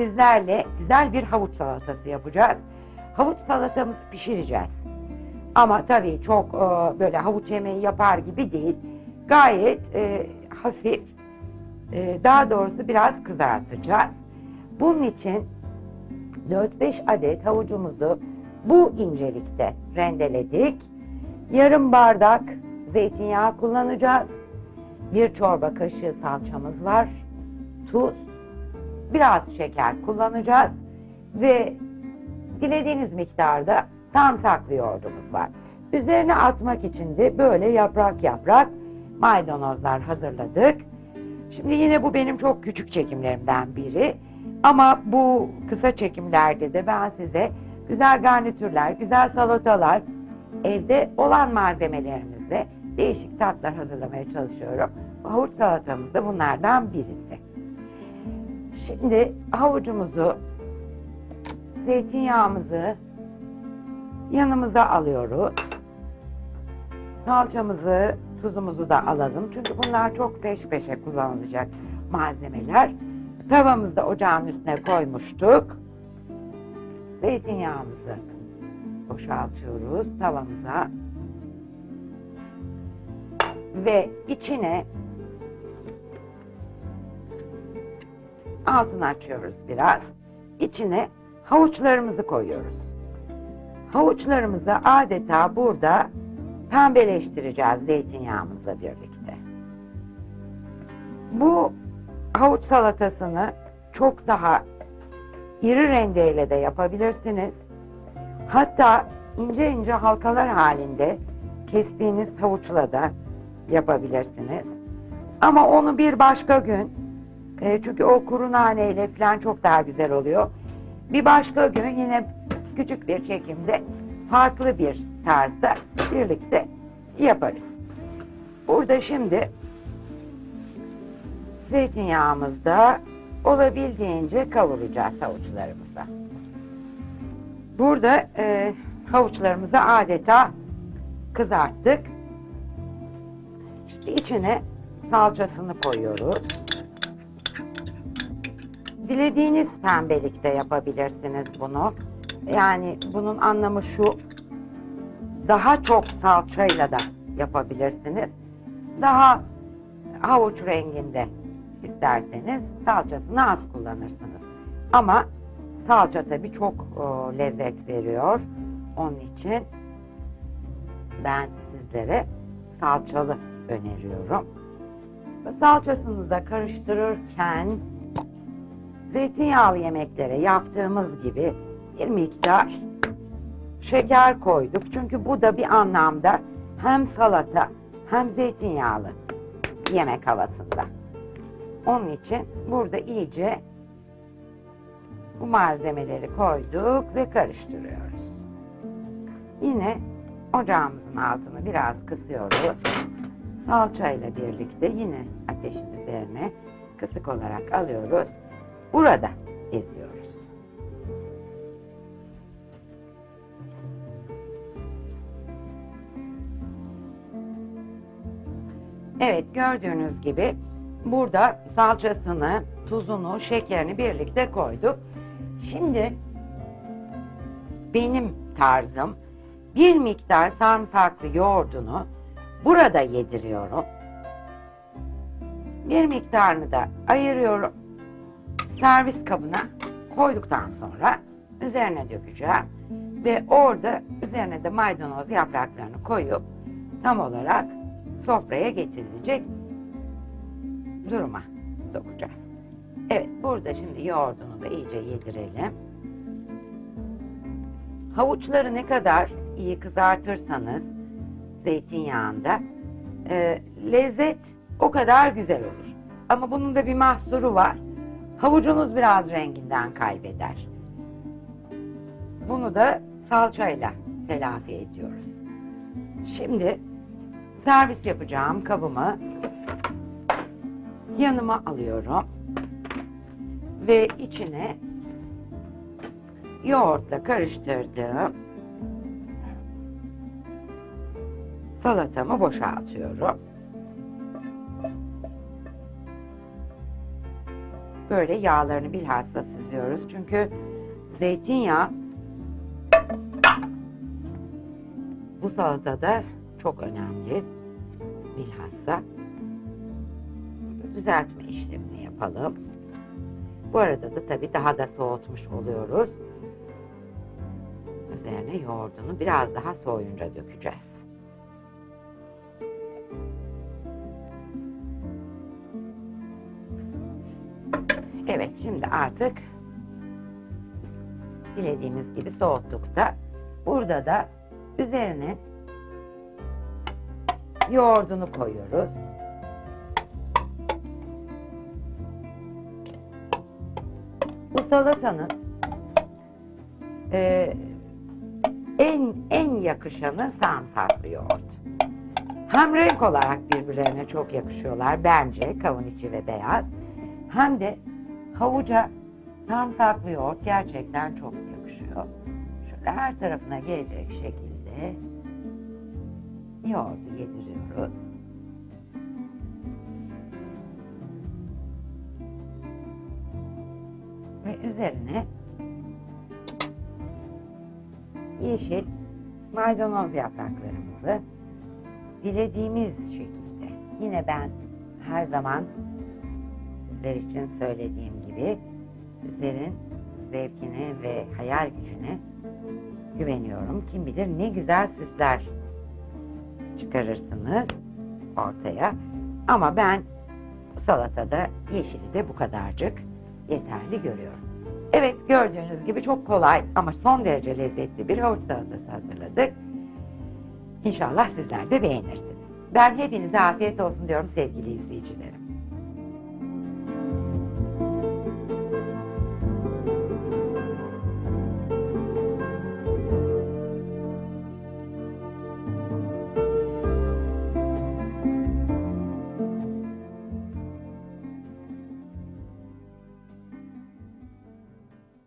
sizlerle güzel bir havuç salatası yapacağız. Havuç salatamızı pişireceğiz. Ama tabii çok e, böyle havuç yemeği yapar gibi değil. Gayet e, hafif, e, daha doğrusu biraz kızartacağız. Bunun için 4-5 adet havucumuzu bu incelikte rendeledik. Yarım bardak zeytinyağı kullanacağız. Bir çorba kaşığı salçamız var. Tuz, biraz şeker kullanacağız ve dilediğiniz miktarda sarımsaklı yoğurdumuz var. Üzerine atmak için de böyle yaprak yaprak maydanozlar hazırladık. Şimdi yine bu benim çok küçük çekimlerimden biri. Ama bu kısa çekimlerde de ben size güzel garnitürler, güzel salatalar, evde olan malzemelerimizle değişik tatlar hazırlamaya çalışıyorum. Havuç salatamız da bunlardan birisi. Şimdi havucumuzu, zeytinyağımızı yanımıza alıyoruz. Salçamızı, tuzumuzu da alalım. Çünkü bunlar çok peş peşe kullanılacak malzemeler. Tavamızı da ocağın üstüne koymuştuk. Zeytinyağımızı boşaltıyoruz tavamıza. Ve içine altını açıyoruz biraz. İçine havuçlarımızı koyuyoruz. Havuçlarımızı adeta burada pembeleştireceğiz zeytinyağımızla birlikte. Bu havuç salatasını çok daha iri rendeyle de yapabilirsiniz. Hatta ince ince halkalar halinde kestiğiniz havuçla da yapabilirsiniz. Ama onu bir başka gün e, çünkü o kuru naneyle falan çok daha güzel oluyor. Bir başka gün yine küçük bir çekimde farklı bir tarzda birlikte yaparız. Burada şimdi zeytinyağımızda olabildiğince kavuracağız havuçlarımızı. Burada e, havuçlarımızı adeta kızarttık. Şimdi içine salçasını koyuyoruz. Dilediğiniz pembelikte yapabilirsiniz bunu. Yani bunun anlamı şu, daha çok salçayla da yapabilirsiniz. Daha havuç renginde isterseniz salçasını az kullanırsınız. Ama salça tabii çok e, lezzet veriyor. Onun için ben sizlere salçalı öneriyorum. Salçasını da karıştırırken zeytinyağlı yemeklere yaptığımız gibi bir miktar şeker koyduk. Çünkü bu da bir anlamda hem salata hem zeytinyağlı yemek havasında. Onun için burada iyice bu malzemeleri koyduk ve karıştırıyoruz. Yine ocağımızın altını biraz kısıyoruz. Salçayla birlikte yine ateşin üzerine kısık olarak alıyoruz. Burada eziyoruz. Evet gördüğünüz gibi burada salçasını, tuzunu, şekerini birlikte koyduk. Şimdi benim tarzım bir miktar sarımsaklı yoğurdunu burada yediriyorum. Bir miktarını da ayırıyorum. Servis kabına koyduktan sonra üzerine dökeceğim. Ve orada üzerine de maydanoz yapraklarını koyup tam olarak sofraya getirilecek duruma sokacağız. Evet burada şimdi yoğurdunu da iyice yedirelim. Havuçları ne kadar iyi kızartırsanız zeytinyağında e, lezzet o kadar güzel olur. Ama bunun da bir mahsuru var. Havucunuz biraz renginden kaybeder. Bunu da salçayla telafi ediyoruz. Şimdi servis yapacağım kabımı yanıma alıyorum. Ve içine yoğurtla karıştırdığım salatamı boşaltıyorum. Böyle yağlarını bilhassa süzüyoruz. Çünkü zeytinyağı bu salatada çok önemli. Bilhassa düzeltme işlemini yapalım. Bu arada da tabii daha da soğutmuş oluyoruz. Üzerine yoğurdunu biraz daha soğuyunca dökeceğiz. Evet şimdi artık dilediğimiz gibi soğuttuk da burada da üzerine yoğurdunu koyuyoruz. Bu salatanın e, en en yakışanı sarımsaklı yoğurt. Hem renk olarak birbirlerine çok yakışıyorlar bence kavun içi ve beyaz. Hem de havuca sarımsaklı yoğurt gerçekten çok yakışıyor. Şöyle her tarafına gelecek şekilde yoğurdu yediriyoruz. Ve üzerine yeşil maydanoz yapraklarımızı dilediğimiz şekilde yine ben her zaman sizler için söylediğim gibi sizlerin zevkine ve hayal gücüne güveniyorum. Kim bilir ne güzel süsler çıkarırsınız ortaya. Ama ben bu salatada yeşili de bu kadarcık yeterli görüyorum. Evet gördüğünüz gibi çok kolay ama son derece lezzetli bir havuç salatası hazırladık. İnşallah sizler de beğenirsiniz. Ben hepinize afiyet olsun diyorum sevgili izleyicilerim.